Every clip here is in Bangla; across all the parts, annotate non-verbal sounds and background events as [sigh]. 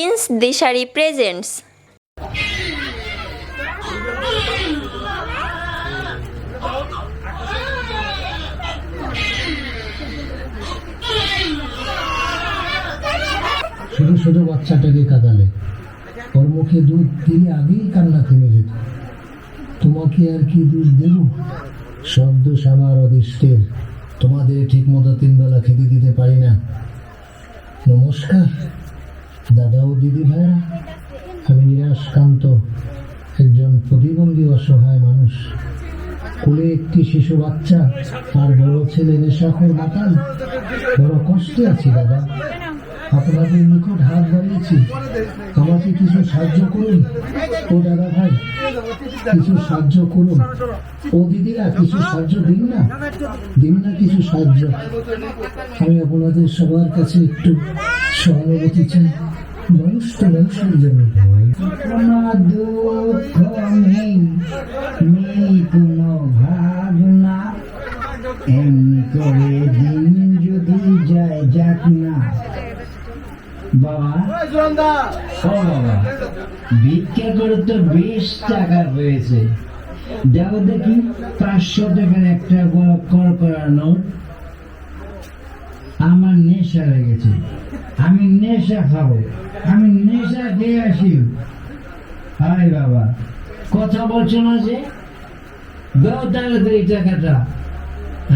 প্রিন্স দিশারি প্রেজেন্টস শুধু শুধু বাচ্চাটাকে কাঁদালে। ওর মুখে দুধ দিলে আগেই কান্না থেমে যেত। তোমাকে আর কি দোষ দেব? সব দোষ আমার অদৃষ্টের। তোমাদের ঠিক মতো তিন বেলা খেতে দিতে পারি না। নমস্কার। দাদা ও দিদি ভাইরা আমি নিরাশকান্ত একজন প্রতিবন্ধী অসহায় মানুষ। কোলে একটি শিশু বাচ্চা আর বড় ছেলে নেশাখোর মাতাল। বড় কষ্টে আছি, দাদা। আপনাদের নিকট হাত বাড়িয়েছি। আমাকে কিছু সাহায্য করুন। ও দাদা ভাই, কিছু সাহায্য করুন। ও দিদিরা, কিছু সাহায্য দিন না? দিন না কিছু সাহায্য। আমি আপনাদের সবার কাছে একটু সহানুভূতি চাই। মানুষ তো মানুষের জন্য ভাবনা। এমনি করে দিন যদি যায় যাক না। বাবা। ও বাবা। ভিক্ষা করে তো বেশ টাকা পেয়েছে দেখো দেখি পাঁচশো টাকার একটা কর নোট। আমার নেশা লেগেছে আমি নেশা খাব। আমি নেশা খেয়ে আসি। আরে বাবা। কথা বলছো না যে? দাও তাহলে তো এই টাকাটা।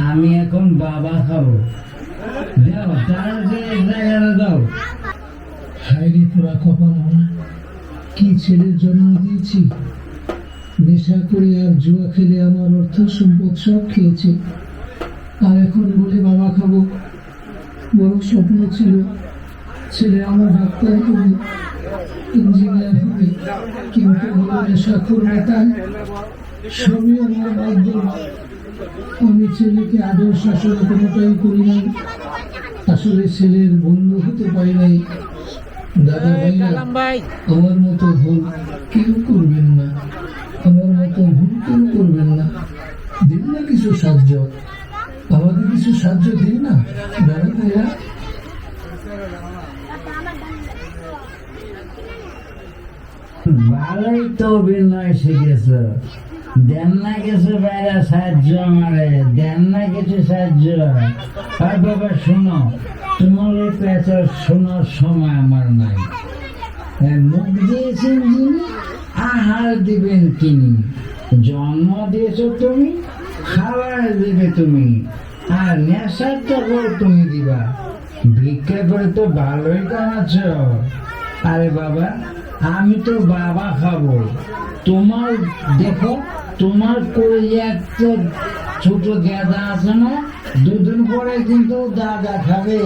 আমি এখন বাবা খাব। দাও তাহলে এই টাকাটা দাও। হাইরে পুরা কপাল কি ছেলের জন্ম দিয়েছি? নেশা করে আর জুয়া খেলে আমার অর্থ সম্পদ সব খেয়েছে। আর এখন বলে বাবা খাব। বড় স্বপ্ন ছিল ছেলে আমার ডাক্তার হবে, ইঞ্জিনিয়ার হবে, কিন্তু হলো নেশাখোর নেতায় সবই আমার বাধ্য। আমি ছেলেকে আদর শাসন কোনোটাই করি নাই। আসলে ছেলের বন্ধু হতে পারি নাই। দাদা ভাইরা আমার মতো ভুল কেউ করবেন না। আমার মতো ভুল কেউ করবেন না। দিন না কিছু সাহায্য। আমাকে কিছু সাহায্য দিন না। দাদা ভাইরা ভালোই তো অভিনয় শিখেছ। দেন না কিছু বাইরে সাহায্য আমারে দেন না কিছু সাহায্য। আর বাবা শোনো তোমার পেঁচা শোনার সময় আমার নাই। মুখ দিয়েছেন যিনি, আহার দিবেন তিনি। জন্ম দিয়েছ তুমি, খাবার দেবে তুমি, আর নেশার টাকাও তুমি দিবা। ভিক্ষা করে তো ভালোই কামাচ্ছ। আরে বাবা, আমি তো বাবা খাব। তোমার, দেখো, তোমার করে একটা ছোট গেদা আছে না? দুদিন পরে কিন্তু দাদা খাবে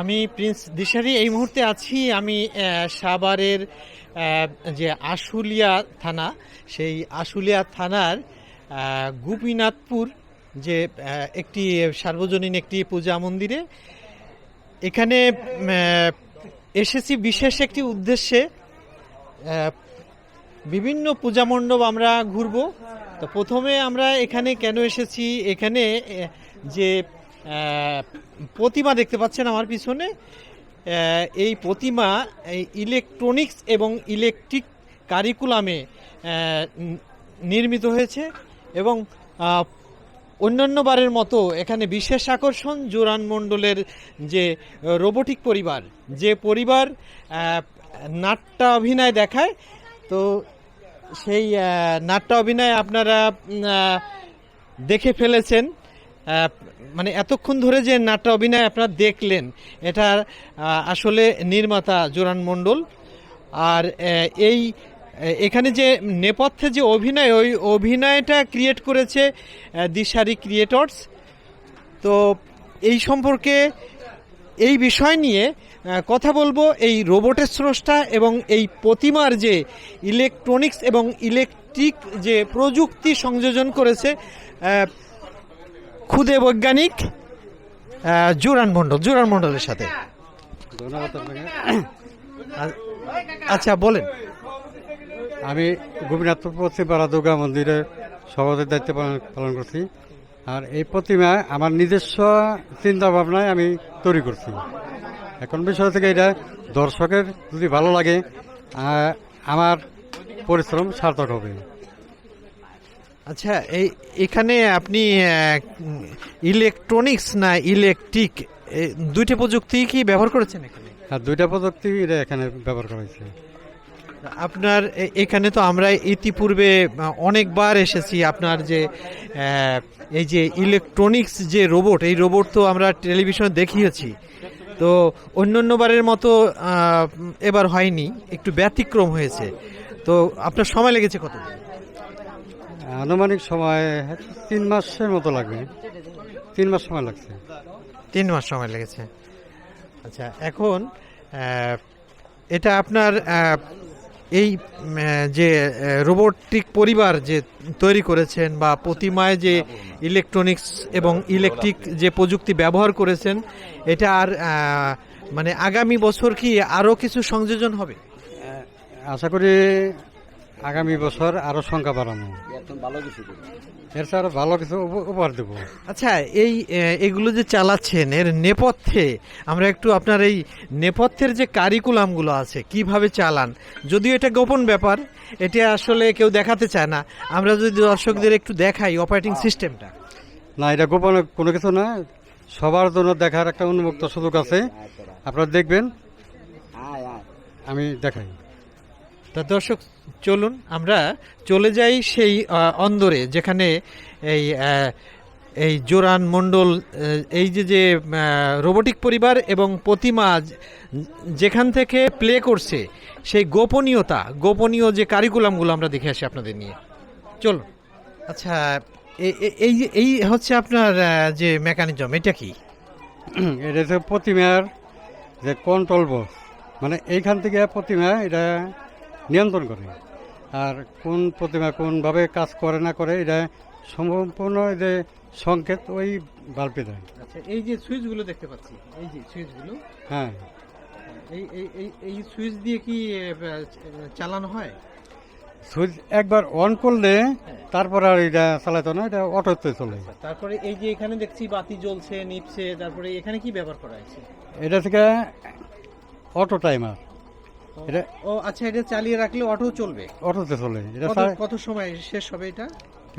আমি প্রিন্স দিশারি, এই মুহূর্তে আছি আমি সাভারের যে আশুলিয়া থানা, সেই আশুলিয়া থানার গোপীনাথপুর যে একটি সার্বজনীন একটি পূজা মন্দিরে। এখানে এসেছি বিশেষ একটি উদ্দেশ্যে বিভিন্ন পূজা মণ্ডপ আমরা ঘুরব। তো প্রথমে আমরা এখানে কেন এসেছি? এখানে যে প্রতিমা দেখতে পাচ্ছেন আমার পিছনে। এই প্রতিমা ইলেকট্রনিক্স এবং ইলেকট্রিক কারিকুলামে নির্মিত হয়েছে এবং অন্যান্য বারের মতো এখানে বিশেষ আকর্ষণ জোরান মণ্ডলের যে রোবোটিক পরিবার, যে পরিবার নাট্য অভিনয় দেখায়। তো সেই নাট্য অভিনয় আপনারা দেখে ফেলেছেন। মানে এতক্ষণ ধরে যে নাট্য অভিনয় আপনারা দেখলেন এটা আসলে নির্মাতা জোরান মণ্ডল, আর এই এখানে যে নেপথ্যে যে অভিনয়, ওই অভিনয়টা ক্রিয়েট করেছে দিশারি ক্রিয়েটর্স তো এই সম্পর্কে এই বিষয় নিয়ে কথা বলব এই রোবটের স্রষ্টা এবং এই প্রতিমার যে ইলেকট্রনিক্স এবং ইলেকট্রিক যে প্রযুক্তি সংযোজন করেছে খুদে বৈজ্ঞানিক জোরান মণ্ডল, জোরান মণ্ডলের সাথে। ধন্যবাদ আপনাকে আ- আচ্ছা বলেন। আমি গোপীনাথপুর পশ্চিমপাড়া দুর্গা মন্দিরে সভাপতির দায়িত্ব পালন করছি। আর এই প্রতিমা আমার নিজস্ব চিন্তা ভাবনায় আমি তৈরি করছি। এখন বিষয় থেকে এটা দর্শকের যদি ভালো লাগে আমার পরিশ্রম সার্থক হবে। আচ্ছা এই এখানে আপনি ইলেকট্রনিক্স না ইলেকট্রিক দুইটা প্রযুক্তি কি ব্যবহার করেছেন এখানে? আর দুইটা প্রযুক্তি এটা এখানে ব্যবহার করা হয়েছে। আপনার এখানে তো আমরা ইতিপূর্বে অনেকবার এসেছি আপনার যে এই যে ইলেকট্রনিক্স যে রোবট এই রোবট তো আমরা টেলিভিশনে দেখিয়েছি। তো অন্যান্য বারের মতো এবার হয়নি একটু ব্যতিক্রম হয়েছে। তো আপনার সময় লেগেছে কত আনুমানিক সময় তিন মাসের মতো লাগবে। তিন মাস সময় লাগছে। তিন মাস সময় লেগেছে। আচ্ছা এখন এটা আপনার এই যে রোবটিক পরিবার যে তৈরি করেছেন বা প্রতিমায় যে ইলেকট্রনিক্স এবং ইলেকট্রিক যে প্রযুক্তি ব্যবহার করেছেন এটা আর মানে আগামী বছর কি আরও কিছু সংযোজন হবে? আশা করি আগামী বছর আরও সংখ্যা বাড়ানো। এর চেয়ে আরও ভালো কিছু উপ- উপহার দেবো। আচ্ছা এই এগুলো যে চালাচ্ছেন এর নেপথ্যে আমরা একটু আপনার এই নেপথ্যের যে কারিকুলামগুলো আছে কীভাবে চালান? যদিও এটা গোপন ব্যাপার এটা আসলে কেউ দেখাতে চায় না। আমরা যদি দর্শকদের একটু দেখাই অপারেটিং সিস্টেমটা না এটা গোপন কোনো কিছু না। সবার জন্য দেখার একটা উন্মুক্ত সুযোগ আছে। আপনারা দেখবেন। আমি দেখাই। তা দর্শক, চলুন, আমরা চলে যাই সেই অন্দরে, যেখানে এই এই জোরান মণ্ডল এই যে যে রোবোটিক পরিবার এবং প্রতিমা যেখান থেকে প্লে করছে, সেই গোপনীয়তা, গোপনীয় যে কারিকুলামগুলো আমরা দেখে আসি আপনাদের নিয়ে। চলুন। আচ্ছা এই এই হচ্ছে আপনার যে মেকানিজম, এটা কি? [clears throat] এটা হচ্ছে প্রতিমার যে কন্ট্রোল বক্স মানে এইখান থেকে প্রতিমা, এটা নিয়ন্ত্রণ করে। আর কোন প্রতিমা কোনভাবে কাজ করে না করে এটা সম্পূর্ণ যে সংকেত ওই বাল্বে দেয়। আচ্ছা এই যে সুইচগুলো দেখতে পাচ্ছি এই যে সুইচগুলো হ্যাঁ। এই এই এই এই সুইচ দিয়ে কি চালানো হয়? সুইচ একবার অন করলে তারপর আর এটা চালাতো না এটা অটোতে চলে। তারপরে এই যে এখানে দেখছি বাতি জ্বলছে নিপছে তারপরে এখানে কি ব্যবহার করা হয়েছে? এটা থেকে অটো টাইমার। এটা ও আচ্ছা এটা চালিয়ে রাখলে অটো চলবে? অটোতে চলে। এটা কত সময় শেষ হবে এটা?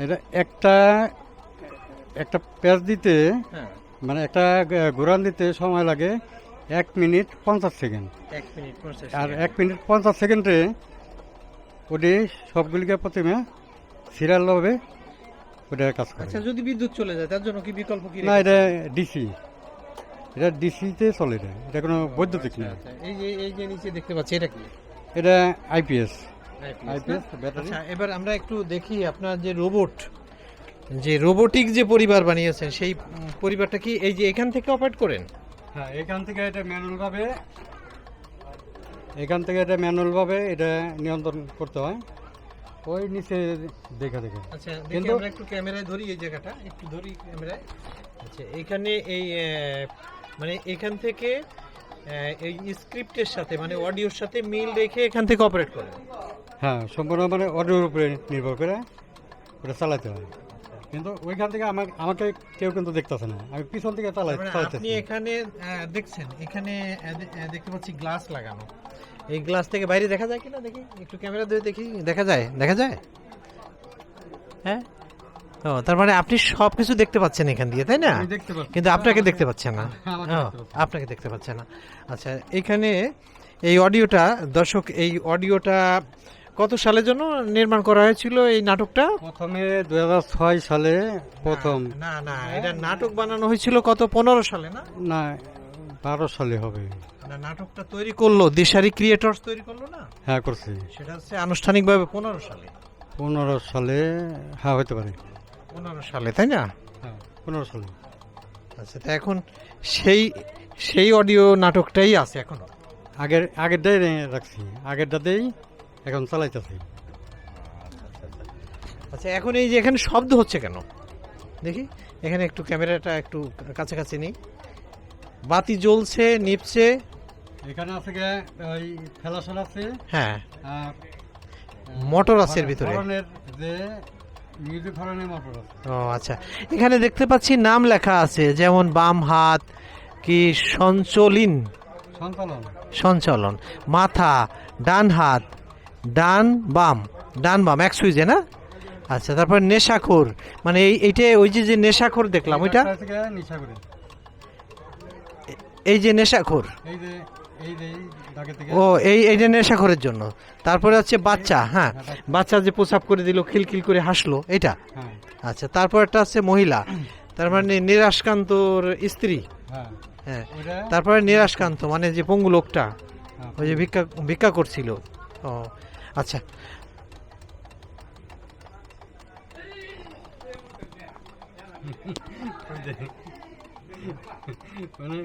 এটা একটা একটা প্যাচ দিতে হ্যাঁ। মানে একটা ঘোরান দিতে সময় লাগে এক মিনিট পঞ্চাশ সেকেন্ড। এক মিনিট আর এক মিনিট পঞ্চাশ সেকেন্ডে ওটি সবগুলিকে প্রথমে সিরিয়াল হবে ওটা কাজ করে। আচ্ছা যদি বিদ্যুৎ চলে যায় তার জন্য কি বিকল্প কি না? এটা ডিসি। এটা ডিসিতে চলে এটা। এটা কোনো বৈদ্যুতিক না আচ্ছা, এই যে এই যে নিচে দেখতে পাচ্ছি এটা কি? এটা আইপিএস আইপিএস না? ব্যাটারি। আচ্ছা এবার আমরা একটু দেখি আপনার যে রোবট যে রোবোটিক যে পরিবার বানিয়েছেন সেই পরিবারটা কি এই যে এখান থেকে অপারেট করেন? হ্যাঁ এখান থেকে এটা ম্যানুয়াল ভাবে এখান থেকে এটা ম্যানুয়াল ভাবে এটা নিয়ন্ত্রণ করতে হয়। ওই নিচে দেখে দেখে। আচ্ছা কিন্তু- আমরা একটু ক্যামেরায় ধরি এই জায়গাটা একটু ধরি ক্যামেরায়। আচ্ছা এখানে এই মানে এখান থেকে এই স্ক্রিপ্টের সাথে মানে অডিওর সাথে মিল রেখে এখান থেকে অপারেট করে। হ্যাঁ সম্পূর্ণ মানে অডিওর উপরে নির্ভর করে ওটা চালাতে হয়। কিন্তু ওইখান থেকে আমার আমাকে কেউ কিন্তু দেখতেছে না। আমি পিছন থেকে চালাই আপনি এখানে দেখছেন এখানে দেখতে পাচ্ছি গ্লাস লাগানো। এই গ্লাস থেকে বাইরে দেখা যায় কিনা? দেখি একটু ক্যামেরা ধরে দেখি। দেখা যায়? দেখা যায়? হ্যাঁ? ও তার মানে আপনি সব কিছু দেখতে পাচ্ছেন এখান দিয়ে তাই না? পাচ্ছি। কিন্তু আপনাকে দেখতে পাচ্ছেন না। [laughs] পাচ্ছি। আপনাকে দেখতে পাচ্ছেন না। আচ্ছা এখানে এই অডিওটা দর্শক এই অডিওটা কত সালের জন্য নির্মাণ করা হয়েছিল এই নাটকটা? প্রথমে দু হাজার ছয় সালে প্রথম। না না এটা নাটক বানানো হয়েছিল কত পনেরো সালে না? না বারো সালে হবে। নাটকটা তৈরি করল দিশারি ক্রিয়েটরস তৈরি করল না? হ্যাঁ করছি। সেটা হচ্ছে আনুষ্ঠানিকভাবে পনেরো সালে। পনেরো সালে হ্যাঁ হতে পারে। পনেরো সালে তাই না? হ্যাঁ পনেরো সালে। আচ্ছা তা এখন সেই সেই অডিও নাটকটাই আছে এখনও? আগের আগেরটাই রাখছি। আগেরটাতেই এখন চালাইতেছি। আচ্ছা এখন এই যে এখানে শব্দ হচ্ছে কেন? দেখি এখানে একটু ক্যামেরাটা একটু কাছাকাছি নেই। বাতি জ্বলছে নিপছে। এখানে আছে ওই ফেলাসল আছে। হ্যাঁ। মোটর আছে এর ভিতরে। যে ও আচ্ছা। এখানে দেখতে পাচ্ছি নাম লেখা আছে যেমন বাম হাত কি সঞ্চলিন? সঞ্চালন। মাথা ডান হাত ডান বাম ডান বাম এক সুইজে না? আচ্ছা তারপর নেশাখোর। মানে এই এইটা ওই যে যে নেশাখোর দেখলাম ওইটা? এই যে নেশাখোর। এই যে ও এই এইটা নেশাখোরের জন্য। তারপরে হচ্ছে বাচ্চা হ্যাঁ বাচ্চা। যে প্রসাব করে দিল খিলখিল করে হাসলো এটা। হ্যাঁ। আচ্ছা তারপর একটা আছে মহিলা। তার মানে নিরাশকান্তর স্ত্রী। হ্যাঁ। হ্যাঁ। তারপরে নিরাশকান্ত মানে যে পঙ্গু লোকটা হ্যাঁ, ওই যে ভিক্ষা ভিক্ষা করছিল। ও আচ্ছা। [laughs] মানে